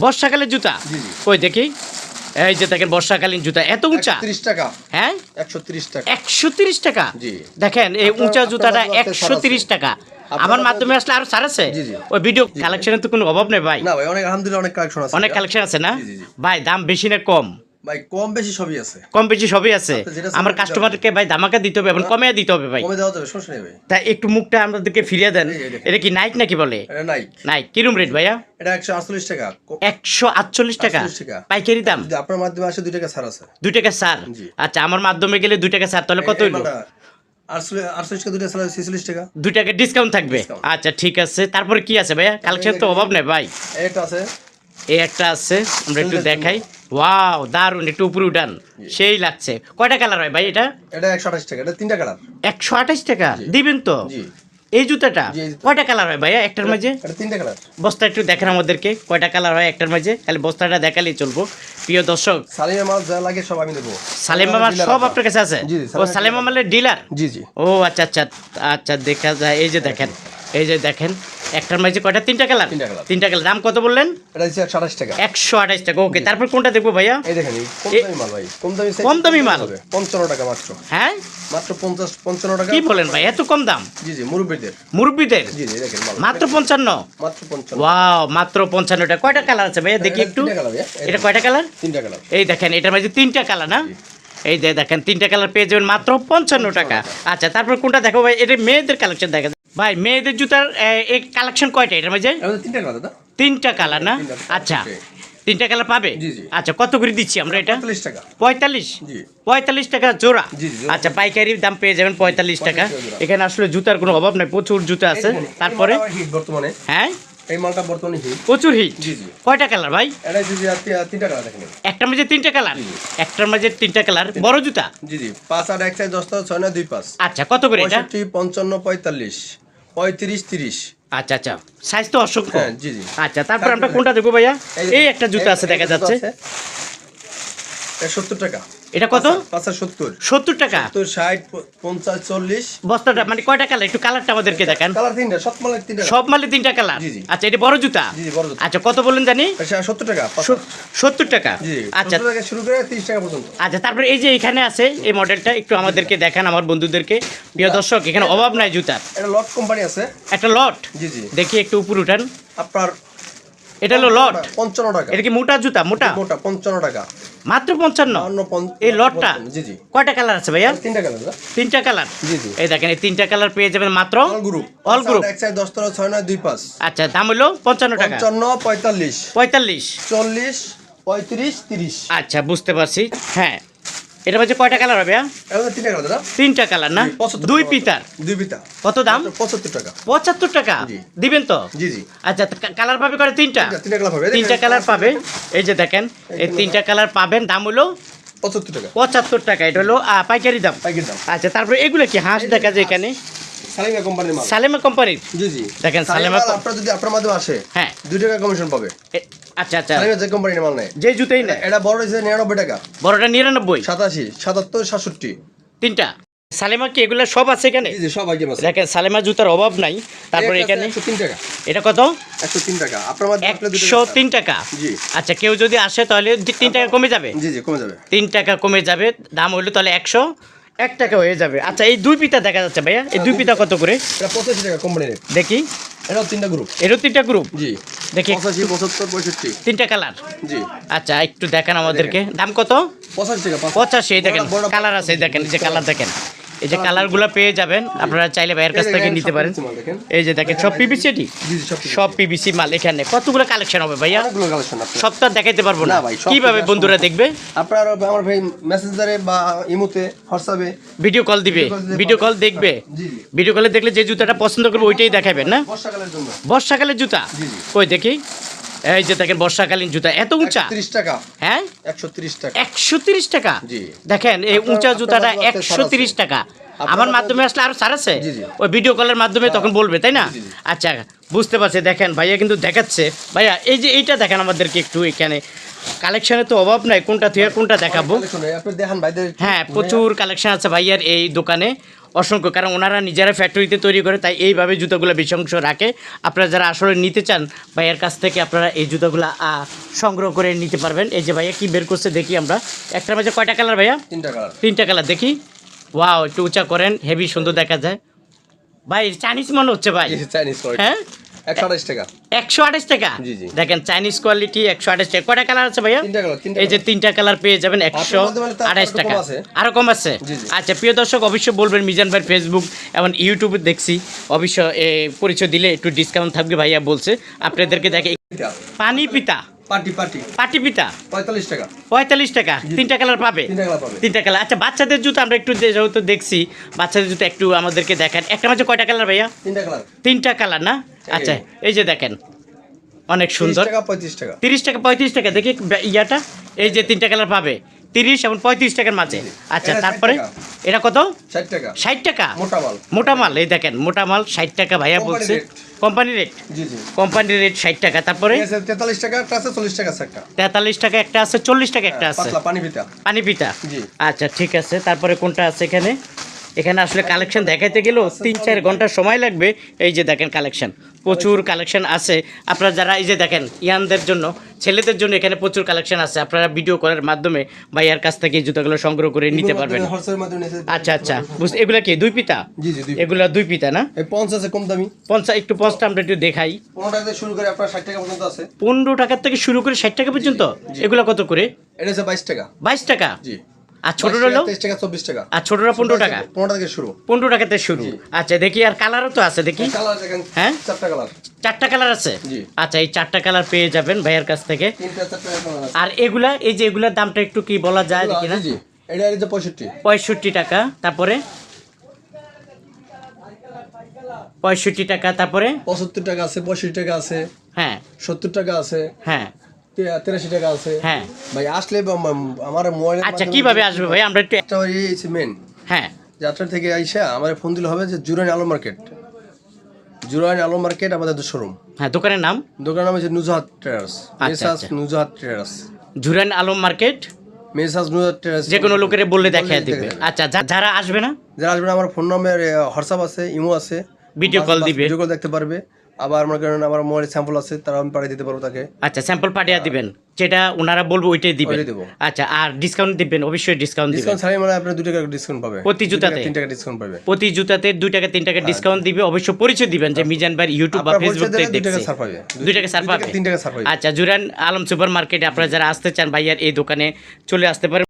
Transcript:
বর্ষাকালের জুতা? জি। দেখি। এই যে দেখেন বর্ষাকালীন জুতা এত উঁচা? ত্রিশ টাকা। হ্যাঁ? একশো ত্রিশ টাকা। একশো ত্রিশ টাকা? দেখেন এই উঁচা জুতাটা একশো তিরিশ টাকা। আমার মাধ্যমে- আসলে আরও সার আছে। ওই ভিডিও কালেকশনের তো কোনো অভাব নেই ভাই? না ভাই অনেক আলহামদুলিল্লাহ অনেক কালেকশন আছে। অনেক কালেকশন আছে না। ভাই দাম বেশি না কম। ভাই কম বেশি সবই আছে। কম বেশি সবই আছে। আমার কাস্টমারকে ভাই দামাকা দিতে হবে এবং কমে দিতে হবে ভাই। কমে দেওয়া যাবে সমস্যা নেই ভাই। তা একটু মুখটা আমাদেরকে ফিরিয়ে দেন। এটা কি নাইক নাকি বলে? কিরম রেট ভাইয়া? এটা টাকা। টাকা? পাইকারি দাম? আপনার মাধ্যমে আসে দুই টাকা ছাড় আছে। দুই টাকা স্যার আচ্ছা আমার মাধ্যমে গেলে দুই টাকা স্যার তাহলে কত দুই টাকা ডিসকাউন্ট থাকবে? আচ্ছা ঠিক আছে। তারপরে কি আছে ভাইয়া? কালেকশন তো অভাব নেই ভাই। এটা আছে। এই একটা আছে। আমরা একটু দেখাই। ওয়াও দারুণ একটু উপরে উঠান। সেই লাগছে। কয়টা কালার হয় ভাই এটা? এটা একশো আঠাশ টাকা এটা তিনটা কালার একশো আঠাশ টাকা? দিবেন তো? এই জুতাটা। কয়টা কালার হয় ভাইয়া? একটার মাঝে? তিনটা কালার বস্তা একটু দেখেন আমাদেরকে কয়টা কালার হয় একটার মাঝে? খালি বস্তাটা দেখালেই চলবো। প্রিয় দর্শক সালিমের মাল যা লাগে সব আমি দেবো সালেম মামার সব আপনার। কাছে আছে? ও সালেম সালেম ডিলার জি জি। ও আচ্ছা আচ্ছা আচ্ছা দেখা যায়। এই যে দেখেন এই যে দেখেন। একটার মাঝে কয়টা? তিনটা কালার? তিনটা। কালার। দাম কত বললেন? এটা হচ্ছে একশো আঠাশ টাকা। ওকে তারপর কোনটা দেখব ভাইয়া? এই দেখেন কম দামি মাল ভাই কম দামি পঞ্চান্ন টাকা মাত্র। হ্যাঁ? মাত্র পঞ্চাশ পঞ্চান্ন টাকা। কি বলেন ভাই এত কম দাম? জি জি মুরব্বীদের। মুরব্বীদের? জি জি দেখেন মাত্র পঞ্চান্ন? মাত্র পঞ্চান্ন। ওয়াও মাত্র পঞ্চান্ন টাকা। কয়টা কালার আছে ভাইয়া? দেখি একটু। এটা কয়টা কালার? তিনটা কালার। এই দেখেন এটার মাঝে তিনটা কালার না? এই যে দেখেন তিনটা কালার পেয়ে যাবেন মাত্র পঞ্চান্ন টাকা। আচ্ছা তারপর কোনটা দেখো ভাই? এটা মেয়েদের কালেকশন দেখা। ভাই মেয়েদের জুতার এই কালেকশন কয়টা? এটার মাঝে তিনটা কালার দাদা। তিনটা কালার না? আচ্ছা. তিনটা কালার পাবে। আচ্ছা কত করে দিচ্ছি আমরা এটা? পঁয়তাল্লিশ পঁয়তাল্লিশ? টাকা জোড়া। আচ্ছা পাইকারির দাম পেয়ে যাবেন পঁয়তাল্লিশ টাকা। এখানে আসলে জুতার কোনো অভাব নাই প্রচুর জুতা আছে। তারপরে? হ্যাঁ? এই মালটা বর্তমানে হিট। প্রচুর হিট। জি, জি। কয়টা কালার ভাই? এটা জি জি তিনটা কালার দেখেন। একটার মাঝে তিনটা কালার। একটার মাঝে তিনটা কালার। বড় জুতা? জি জি। পাঁচ আর এক সাইজ দশটা ছয় না দুই পাঁচ। আচ্ছা কত করে এটা? পঞ্চান্ন পঁয়তাল্লিশ পঁয়ত্রিশ তিরিশ। আচ্ছা আচ্ছা। সাইজ তো অসংখ্য। হ্যাঁ জি জি। আচ্ছা তারপর আমরা কোনটা দেখব ভাইয়া? এই একটা জুতা আছে দেখা যাচ্ছে। সত্তর টাকা। এটা কত? সত্তর। সত্তর টাকা? সত্তর ষাট পঞ্চাশ চল্লিশ। বস্তাটা মানে কয়টা কালার একটু কালারটা আমাদেরকে দেখান। কালার তিনটা সব মালের তিনটা সব মালে তিনটা কালার জি, জি। আচ্ছা এটা বড় জুতা। আচ্ছা কত বললেন জানি? সত্তর টাকা সত্তর টাকা? আচ্ছা। টাকা শুরু করে তিরিশ টাকা পর্যন্ত। আচ্ছা তারপরে এই যে এখানে আছে এই মডেলটা একটু আমাদেরকে দেখান আমার বন্ধুদেরকে। প্রিয় দর্শক এখানে অভাব নাই জুতার। এটা লট কোম্পানি আছে। একটা লট জি জি। দেখি একটু উপর উঠান। আপনার এটা হলো লট পঞ্চান্ন টাকা। এটা কি মোটা জুতা? মোটা? মোটা? পঞ্চান্ন টাকা। মাত্র পঞ্চান্ন? এই লটটা? কয়টা কালার আছে ভাইয়া? তিনটা কালার তিনটা কালার? জি জি। এই দেখেন এই তিনটা কালার পেয়ে যাবেন মাত্র? অল গ্রুপ অল গ্রুপ এক সাইড দশটা ছয় নয় দুই পাঁচ। আচ্ছা দাম হলো পঞ্চান্ন টাকা। পঞ্চান্ন পঁয়তাল্লিশ। পঁয়তাল্লিশ। চল্লিশ পঁয়ত্রিশ তিরিশ। আচ্ছা বুঝতে পারছি। হ্যাঁ এটা হচ্ছে কয়টা কালার হবে হ্যাঁ? তিনটা কালার দাদা। তিনটা কালার না? দুই পিতার দুই পিতা কত দাম? পঁচাত্তর টাকা। পঁচাত্তর টাকা? দিবেন তো? জি জি। আচ্ছা কালার পাবে করে তিনটা? তিনটা- তিনটা কালার পাবে। তিনটা কালার পাবে। এই যে দেখেন এই তিনটা কালার পাবেন দাম হলো পঁচাত্তর টাকা। পঁচাত্তর টাকা। এটা হলো পাইকারি দাম। পাইকারি দাম। আচ্ছা তারপরে এগুলো কি? হাঁস দেখা যায় এখানে? সালিমা কোম্পানির মাল। সালেমা কোম্পানির? জি জি। দেখেন, সালেমা আপনার যদি আপনার মাধ্যমে আসে হ্যাঁ। টাকা কমিশন পাবে। আচ্ছা আচ্ছা। সালিমা যে কোম্পানির মাল নেয়। যে জুতোই না এটা বড় টাকা। বড়টা নিরানব্বই? সাতাশি সাতাত্তর সাতষট্টি। তিনটা? সালেমা কি এগুলো সব আছে এখানে? জি সব আইটেম আছে। দেখেন সালেমা জুতার অভাব নাই। তারপরে এখানে একশো তিন টাকা। এটা কত? একশো তিন টাকা। আপনার মাধ্যমে আসলে দুই টাকা একশো তিন টাকা? জি। আচ্ছা কেউ যদি আসে তাহলে তিন টাকা কমে যাবে? জি জি কমে যাবে। তিন টাকা কমে যাবে। দাম হইল তাহলে একশো। এক টাকা হয়ে যাবে। আচ্ছা এই দুই পিতা দেখা যাচ্ছে ভাইয়া। এই দুই পিতা কত করে? এটা পঁচাশি টাকা দেখি। এটাও তিনটা গ্রুপ এরও তিনটা গ্রুপ জি। দেখি। পঁচাশি পঁচাত্তর পঁয়ষট্টি। তিনটা কালার জি। আচ্ছা একটু দেখেন আমাদেরকে। দাম কত? পঁচাশি টাকা পঁচাশি দেখেন। কালার আছে দেখেন যে কালার দেখেন। এই যে কালারগুলো পেয়ে যাবেন আপনারা চাইলে ভাইয়ের কাছ থেকে নিতে পারেন। এই যে দেখেন সব পিবিসি এটি সব পিবিসি মাল এখানে। কতগুলো কালেকশন হবে ভাইয়া? সব তো দেখাইতে পারব না। কীভাবে বন্ধুরা দেখবে? আপনার আমার ভাই মেসেঞ্জারে বা ইমোতে হোয়াটসঅ্যাপে ভিডিও কল দিবে। ভিডিও কল দেখবে। ভিডিও কলে দেখলে যে জুতাটা পছন্দ করবে ওইটাই দেখাবেন না? বর্ষাকালের জন্য। বর্ষাকালের জুতা। কই দেখি। এই যে দেখেন বর্ষাকালীন জুতা এত উঁচা? তিরিশ টাকা। হ্যাঁ? একশো তিরিশ টাকা। একশো তিরিশ টাকা? জি। দেখেন এই উঁচা জুতাটা একশো টাকা। আমার মাধ্যমে- আসলে আরও ছাড় আছে। ওই ভিডিও কলের মাধ্যমে তখন বলবে তাই না। আচ্ছা বুঝতে পারছি। দেখেন ভাইয়া কিন্তু দেখাচ্ছে। ভাইয়া এই যে এইটা দেখেন আমাদেরকে একটু এখানে। কালেকশনের তো অভাব নাই কোনটা থেকে কোনটা দেখাবো? হ্যাঁ প্রচুর কালেকশন আছে ভাইয়ার এই দোকানে। অসংখ্য কারণ ওনারা নিজেরা ফ্যাক্টরিতে তৈরি করে তাই এইভাবে জুতোগুলো বেশি অংশ রাখে। আপনারা যারা আসলে নিতে চান ভাইয়ের কাছ থেকে আপনারা এই জুতোগুলো সংগ্রহ করে নিতে পারবেন। এই যে ভাইয়া কি বের করছে দেখি আমরা। একটার মাঝে কয়টা কালার ভাইয়া? তিনটা কালার তিনটা কালার দেখি। ওয়াও একটু উঁচা করেন হেভি সুন্দর দেখা যায়। ভাই চাইনিজ মনে হচ্ছে ভাই। চাইনিজ হ্যাঁ? টাকা। একশো আঠাশ টাকা? জি, জি। দেখেন চাইনিজ কোয়ালিটি একশো আঠাশ টাকা। কয়টা কালার আছে ভাইয়া? তিনটা কালার এই যে তিনটা কালার পেয়ে যাবেন একশো মধ্যে মানে তার আঠাশ একটু টাকা। আছে। আরও কম আছে। আচ্ছা প্রিয় দর্শক অবশ্যই বলবেন মিজান ভাই ফেসবুক এবং ইউটিউবে দেখছি। অবশ্য পরিচয় দিলে একটু ডিসকাউন্ট থাকবে ভাইয়া বলছে। আপনাদেরকে দেখে পানি পিতা। পাটি পিতা পঁয়তাল্লিশ টাকা। পঁয়তাল্লিশ টাকা? তিনটা কালার পাবে? তিনটা কালার পাবে। তিনটা কালার। আচ্ছা বাচ্চাদের জুতো আমরা একটু যেহেতু দেখছি বাচ্চাদের জুতো একটু আমাদেরকে দেখেন। একটা মাঝে কয়টা কালার ভাইয়া? তিনটা কালার। তিনটা কালার না? আচ্ছা এই যে দেখেন অনেক সুন্দর। টাকা পঁয়ত্রিশ টাকা। তিরিশ টাকা পঁয়ত্রিশ টাকা। দেখি ইয়াটা। এই যে তিনটা কালার পাবে। তিরিশ এবং পঁয়ত্রিশ টাকার মাঝে। আচ্ছা তারপরে? এটা কত? ষাট টাকা। ষাট টাকা? মোটা মাল। মোটা মাল এই দেখেন মোটা মাল ষাট টাকা ভাইয়া বলছে। কোম্পানি রেট জি জি। কোম্পানি রেট ষাট টাকা। তারপরে? তেতাল্লিশ টাকা একটা আছে চল্লিশ টাকা একটা তেতাল্লিশ টাকা একটা আছে চল্লিশ টাকা একটা আছে। পানি পিতা পানি পিতা জি। আচ্ছা ঠিক আছে। তারপরে কোনটা আছে এখানে? এখানে আসলে কালেকশন দেখাইতে গেলেও তিন চার ঘণ্টা সময় লাগবে। এই যে দেখেন কালেকশন প্রচুর কালেকশন আছে। আপনারা যারা এই যে দেখেন ইয়ানদের জন্য ছেলেদের জন্য এখানে প্রচুর কালেকশন আছে। আপনারা ভিডিও করার মাধ্যমে ভাইয়ার কাছ থেকে এই জুতোগুলো সংগ্রহ করে নিতে পারবেন। আচ্ছা আচ্ছা বুঝতে এগুলা কি দুই পিতা? এগুলা দুই পিতা না? পঞ্চাশ কম দামি। পঞ্চাশ একটু পঞ্চটা আমরা একটু দেখাই। পনেরো টাকা থেকে শুরু করে আপনার ষাট টাকা পর্যন্ত আছে। পনেরো টাকার থেকে শুরু করে ষাট টাকা পর্যন্ত? এগুলো কত করে? এটা বাইশ টাকা। বাইশ টাকা? জি। আর ছোটরা হলো তেইশ টাকা চব্বিশ টাকা। আর ছোটরা পনেরো টাকা? পনেরো টাকা থেকে শুরু। পনেরো টাকাতে শুরু। আচ্ছা দেখি আর কালারও তো আছে দেখি। হ্যাঁ? চারটা কালার। চারটা কালার আছে? আচ্ছা এই চারটা কালার পেয়ে যাবেন ভাইয়ের কাছ থেকে। আর এগুলা এই যে এগুলার দামটা একটু কি বলা যায় দেখি না? এটা পঁয়ষট্টি। পঁয়ষট্টি টাকা তারপরে? পঁয়ষট্টি টাকা তারপরে? পঁচাত্তর টাকা আছে পঁয়ষট্টি টাকা আছে। হ্যাঁ। সত্তর টাকা আছে। হ্যাঁ। তেরাশি টাকা আছে। হ্যাঁ। ভাই আসলে আমার মোবাইল আচ্ছা কীভাবে আসবে ভাই? আমরা একটু মেন হ্যাঁ। যাত্রা থেকে আইসা আমার ফোন দিলে হবে যে জুরানি আলো মার্কেট জুরানি আলো মার্কেট আমাদের শোরুম হ্যাঁ দোকানের নাম? দোকানের নাম হচ্ছে নুজাহাত ট্রেডার্স আচ্ছা, মেসাজ আচ্ছা। নুজাহাত ট্রেডার্স ঝুরান আলম মার্কেট মেসাজ নুজাহাত ট্রেডার্স যে কোনো লোকের বললে দেখা দিবে। আচ্ছা যারা আসবে না? যারা আসবেন আমার ফোন নম্বর হোয়াটসঅ্যাপ আছে ইমো আছে। ভিডিও কল দিবে। ভিডিও কল দেখতে পারবে। আবার আমার কারণে আমার মোবাইল স্যাম্পল আছে তারা আমি পাঠিয়ে দিতে পারব তাকে। আচ্ছা স্যাম্পল পাঠিয়ে দিবেন। যেটা ওনারা বলব ওইটাই দিবেন। আচ্ছা আর ডিসকাউন্ট দিবেন অবশ্যই ডিসকাউন্ট দিবেন। ডিসকাউন্ট ছাড়াই মানে আপনি দুই টাকা ডিসকাউন্ট পাবে। প্রতি জুতাতে? তিন টাকা ডিসকাউন্ট পাবে। প্রতি জুতাতে দুই টাকা তিন টাকা ডিসকাউন্ট দিবে। অবশ্য পরিচয় দিবেন যে মিজান ভাই ইউটিউব বা ফেসবুক থেকে দিলে দুই টাকা ছাড় পাবে। দুই টাকা ছাড় পাবে। তিন টাকা ছাড় পাবে। আচ্ছা জুরান আলম সুপার মার্কেটে আপনারা যারা আসতে চান ভাইয়ার এই দোকানে চলে আসতে পারেন।